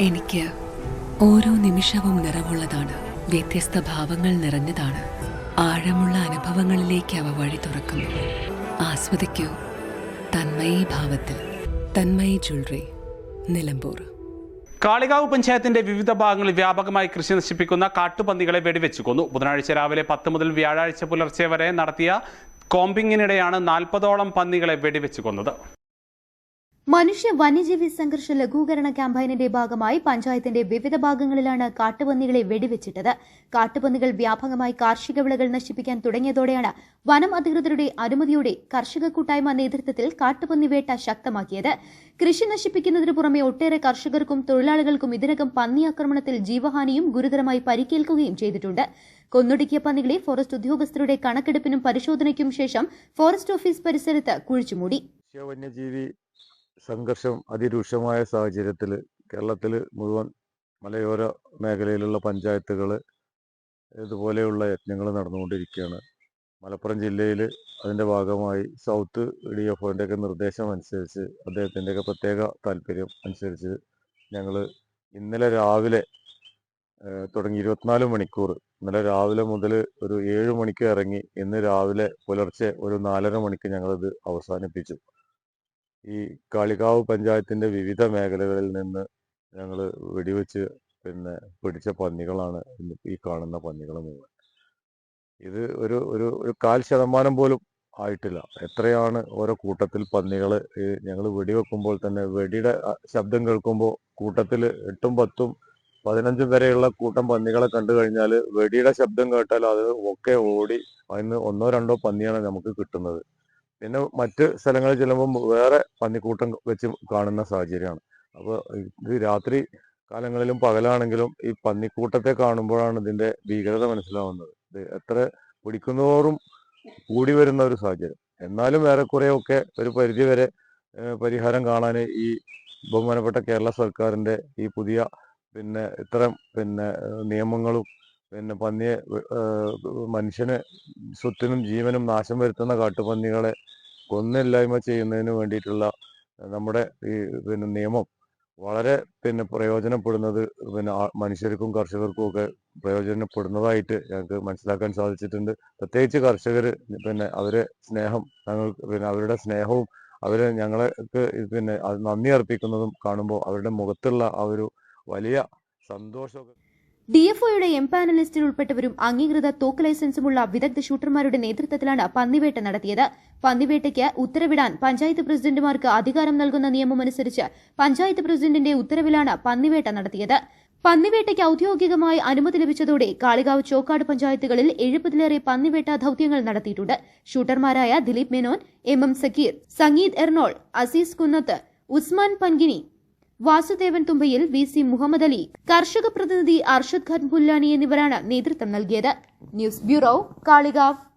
എനിക്ക് ഓരോ നിമിഷവും നിറവുള്ളതാണ്. വ്യത്യസ്ത ഭാവങ്ങൾ നിറഞ്ഞതാണ്. ആഴമുള്ള അനുഭവങ്ങളിലേക്ക് അവ വഴി തുറക്കുന്നു. ആസ്വദിക്കൂ. തന്മയി ഭാവത്തിൽ. തന്മയി ജ്വല്ലറി. നിലമ്പൂർ. കാളികാവ് പഞ്ചായത്തിന്റെ വിവിധ ഭാഗങ്ങളിൽ വ്യാപകമായി കൃഷി നശിപ്പിക്കുന്ന കാട്ടുപന്നികളെ വെടിവെച്ചു കൊന്നു ബുധനാഴ്ച രാവിലെ പത്ത് മുതൽ വ്യാഴാഴ്ച പുലർച്ചെ വരെ നടത്തിയ കോമ്പിങ്ങിനിടെയാണ് നാൽപ്പതോളം പന്നികളെ വെടിവെച്ചു കൊന്നത് മനുഷ്യ വന്യജീവി സംഘർഷ ലഘൂകരണ ക്യാമ്പയിനിന്റെ ഭാഗമായി പഞ്ചായത്തിന്റെ വിവിധ ഭാഗങ്ങളിലാണ് കാട്ടുപന്നികളെ വെടിവെച്ചിട്ടത്. കാട്ടുപന്നികൾ വ്യാപകമായി കാർഷിക വിളകൾ നശിപ്പിക്കാൻ തുടങ്ങിയതോടെയാണ് വനം അധികൃതരുടെ അനുമതിയോടെ കർഷക കൂട്ടായ്മ നേതൃത്വത്തിൽ കാട്ടുപന്നി വേട്ട ശക്തമാക്കിയത്. കൃഷി നശിപ്പിക്കുന്നതിനു പുറമെ ഒട്ടേറെ കർഷകർക്കും തൊഴിലാളികൾക്കും ഇതിനകം പന്നി ആക്രമണത്തിൽ ജീവഹാനിയും ഗുരുതരമായി പരിക്കേൽക്കുകയും ചെയ്തിട്ടുണ്ട്. കൊന്നൊടുക്കിയ പന്നികളെ ഫോറസ്റ്റ് ഉദ്യോഗസ്ഥരുടെ കണക്കെടുപ്പിനും പരിശോധനയ്ക്കും ശേഷം ഫോറസ്റ്റ് ഓഫീസ് പരിസരത്ത് കുഴിച്ചുമൂടി. സംഘർഷം അതിരൂക്ഷമായ സാഹചര്യത്തിൽ കേരളത്തിൽ മുഴുവൻ മലയോര മേഖലയിലുള്ള പഞ്ചായത്തുകൾ ഇതുപോലെയുള്ള യജ്ഞങ്ങൾ നടന്നുകൊണ്ടിരിക്കുകയാണ്. മലപ്പുറം ജില്ലയിൽ അതിന്റെ ഭാഗമായി സൗത്ത് ഡി എഫ് നിർദ്ദേശം അനുസരിച്ച് അദ്ദേഹത്തിന്റെയൊക്കെ പ്രത്യേക താല്പര്യം അനുസരിച്ച് ഞങ്ങൾ ഇന്നലെ രാവിലെ തുടങ്ങി ഇരുപത്തിനാല് മണിക്കൂർ ഇന്നലെ രാവിലെ മുതൽ ഒരു ഏഴ് മണിക്ക് ഇറങ്ങി ഇന്ന് രാവിലെ പുലർച്ചെ ഒരു നാലര മണിക്ക് ഞങ്ങളിത് അവസാനിപ്പിച്ചു. ഈ കാളികാവ് പഞ്ചായത്തിന്റെ വിവിധ മേഖലകളിൽ നിന്ന് ഞങ്ങൾ വെടിവെച്ച് പിന്നെ പിടിച്ച പന്നികളാണ് ഈ കാണുന്ന പന്നികൾ മുഴുവൻ. ഇത് ഒരു ഒരു ഒരു കാൽ ശതമാനം പോലും ആയിട്ടില്ല. എത്രയാണ് ഓരോ കൂട്ടത്തിൽ പന്നികൾ ഞങ്ങൾ വെടിവെക്കുമ്പോൾ തന്നെ വെടിയുടെ ശബ്ദം കേൾക്കുമ്പോൾ കൂട്ടത്തിൽ എട്ടും പത്തും പതിനഞ്ചും വരെയുള്ള കൂട്ടം പന്നികളെ കണ്ടു കഴിഞ്ഞാൽ വെടിയുടെ ശബ്ദം കേട്ടാൽ അത് ഒക്കെ ഓടി അതിന് ഒന്നോ രണ്ടോ പന്നിയാണ് നമുക്ക് കിട്ടുന്നത്. പിന്നെ മറ്റ് സ്ഥലങ്ങളിൽ ചെല്ലുമ്പോൾ വേറെ പന്നിക്കൂട്ടം വെച്ച് കാണുന്ന സാഹചര്യമാണ്. അപ്പോൾ ഇത് രാത്രി കാലങ്ങളിലും പകലാണെങ്കിലും ഈ പന്നിക്കൂട്ടത്തെ കാണുമ്പോഴാണ് ഇതിന്റെ ഭീകരത മനസ്സിലാവുന്നത്. ഇത് എത്ര പിടിക്കുന്നതോറും കൂടി വരുന്ന ഒരു സാഹചര്യം. എന്നാലും ഏറെക്കുറെയൊക്കെ ഒരു പരിധി വരെ പരിഹാരം കാണാൻ ഈ ബഹുമാനപ്പെട്ട കേരള സർക്കാരിന്റെ ഈ പുതിയ പിന്നെ ഇത്തരം പിന്നെ നിയമങ്ങളും പിന്നെ പന്നിയെ മനുഷ്യന് സ്വത്തിനും ജീവനും നാശം വരുത്തുന്ന കാട്ടുപന്നികളെ കൊന്നില്ലായ്മ ചെയ്യുന്നതിന് വേണ്ടിയിട്ടുള്ള നമ്മുടെ ഈ പിന്നെ നിയമം വളരെ പിന്നെ പ്രയോജനപ്പെടുന്നത് പിന്നെ മനുഷ്യർക്കും കർഷകർക്കും ഒക്കെ പ്രയോജനപ്പെടുന്നതായിട്ട് ഞങ്ങൾക്ക് മനസ്സിലാക്കാൻ സാധിച്ചിട്ടുണ്ട്. പ്രത്യേകിച്ച് കർഷകർ പിന്നെ അവരെ സ്നേഹം ഞങ്ങൾ പിന്നെ അവരുടെ സ്നേഹവും അവരെ ഞങ്ങൾക്ക് പിന്നെ നന്ദി അർപ്പിക്കുന്നതും കാണുമ്പോൾ അവരുടെ മുഖത്തുള്ള ആ ഒരു വലിയ സന്തോഷമൊക്കെ ഡിഎഫ്ഒയുടെ എംപാനലിസ്റ്റിൽ ഉൾപ്പെട്ടവരും അംഗീകൃത തോക്ക് ലൈസൻസുമുള്ള വിദഗ്ധ ഷൂട്ടർമാരുടെ നേതൃത്വത്തിലാണ് പന്നിവേട്ട നടത്തിയത്. പന്നിവേട്ടയ്ക്ക് ഉത്തരവിടാൻ പഞ്ചായത്ത് പ്രസിഡന്റുമാർക്ക് അധികാരം നൽകുന്ന നിയമമനുസരിച്ച് പഞ്ചായത്ത് പ്രസിഡന്റിന്റെ ഉത്തരവിലാണ് പന്നിവേട്ട നടത്തിയത്. പന്നിവേട്ടയ്ക്ക് ഔദ്യോഗികമായി അനുമതി ലഭിച്ചതോടെ കാളികാവ് ചോക്കാട് പഞ്ചായത്തുകളിൽ എഴുപതിലേറെ പന്നിവേട്ട ദൌത്യങ്ങൾ നടത്തിയിട്ടുണ്ട്. ഷൂട്ടർമാരായ Dileep Menon M M Sakkir Sangeeth Ernol Azeez Kunnath Usman Pangini Vasudevan Thumbayil V C Muhammad Ali കർഷക പ്രതിനിധി അർഷദ് ഖാൻ പുല്ലാനി എന്നിവരാണ് നേതൃത്വം നൽകിയത്. News bureau Kalikavu.